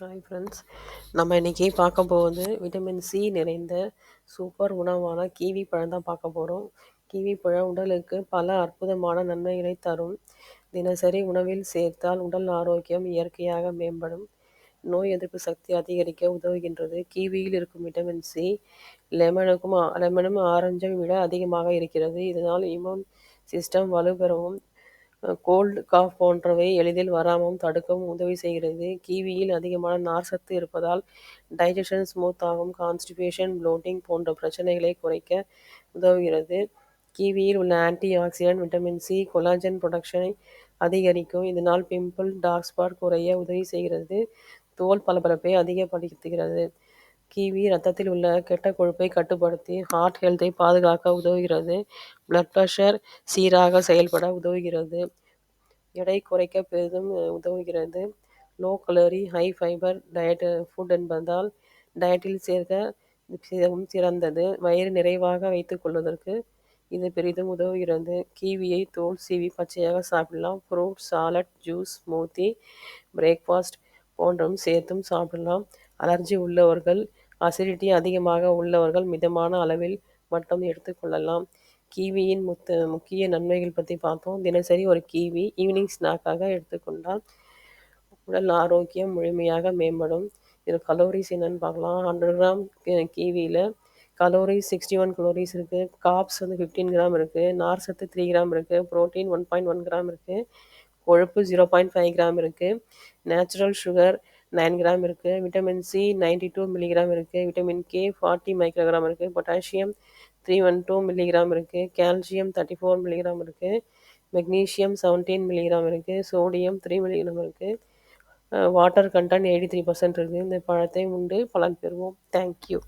Hi friends நம்ம இன்றைக்கி பார்க்க போவது விட்டமின் சி நிறைந்த சூப்பர் உணவான கிவி பழம் தான் பார்க்க போகிறோம் கிவி பழம் உடலுக்கு பல அற்புதமான நன்மைகளை தரும். தினசரி உணவில் சேர்த்தால் உடல் ஆரோக்கியம் இயற்கையாக மேம்படும். நோய் எதிர்ப்பு சக்தி அதிகரிக்க உதவுகின்றது. கிவியில் இருக்கும் விட்டமின் சி லெமனுக்கும் லெமனும் ஆரஞ்சும் விட அதிகமாக இருக்கிறது. இதனால் இம்யூன் சிஸ்டம் வலுப்பெறவும் கோல்டு காஃப் போன்றவை எளிதில் வராமல் தடுக்கவும் உதவி செய்கிறது. கிவியில் அதிகமான நார்சத்து இருப்பதால் டைஜஷன் ஸ்மூத் ஆகும். கான்ஸ்டிபேஷன் ப்ளோட்டிங் போன்ற பிரச்சனைகளை குறைக்க உதவுகிறது. கிவியில் உள்ள antioxidant vitamin C collagen ப்ரொடக்ஷனை அதிகரிக்கும். இதனால் பிம்பிள் டார்க் ஸ்பாட் குறைய உதவி செய்கிறது. தோல் பளபளப்பை அதிகப்படுத்துகிறது. கிவி ரத்தத்தில் உள்ள கெட்ட கொழுப்பை கட்டுப்படுத்தி ஹார்ட் ஹெல்த்தை பாதுகாக்க உதவுகிறது. பிளட் ப்ரெஷர் சீராக செயல்பட உதவுகிறது. எடை குறைக்க பெரிதும் உதவுகிறது. Low calorie high fibre diet food என்பதால் டயட்டில் சேர்க்க மிகவும் சிறந்தது. வயிறு நிறைவாக வைத்துக்கொள்வதற்கு இது பெரிதும் உதவுகிறது. கிவியை தோல் சீவி பச்சையாக சாப்பிடலாம். Fruit salad juice smoothie breakfast போன்றும் சேர்த்தும் சாப்பிடலாம். அலர்ஜி உள்ளவர்கள் அசிடிட்டி அதிகமாக உள்ளவர்கள் மிதமான அளவில் மட்டும் எடுத்துக்கொள்ளலாம் கீவியின் முத்த முக்கிய நன்மைகள் பற்றி பார்த்தோம். தினசரி ஒரு கீவி ஈவினிங் ஸ்நாக்காக எடுத்துக்கொண்டால் உடல் ஆரோக்கியம் முழுமையாக மேம்படும். இதில் கலோரிஸ் என்னென்னு பார்க்கலாம். ஹண்ட்ரட் கிராம் கீவியில் கலோரிஸ் சிக்ஸ்டி ஒன் கலோரிஸ் இருக்குது காப்ஸ் வந்து ஃபிஃப்டீன் கிராம் இருக்குது நார் சத்து த்ரீ கிராம் இருக்குது protein one point one gram இருக்குது கொழுப்பு ஜீரோ பாயிண்ட் ஃபைவ் கிராம் இருக்குது நேச்சுரல் சுகர் நைன் கிராம் இருக்குது vitamin C ninety two milligram இருக்குது விட்டமின் கே ஃபார்ட்டி மைக்ரோகிராம் இருக்குது potassium three one two milligram இருக்குது கால்சியம் தேர்ட்டி ஃபோர் மில்லிகிராம் இருக்குது magnesium seventeen milligram இருக்குது sodium three milligram இருக்குது water content eighty three percent இருக்குது இந்த பழத்தை உண்டு பலன் பெறுவோம். தேங்க்யூ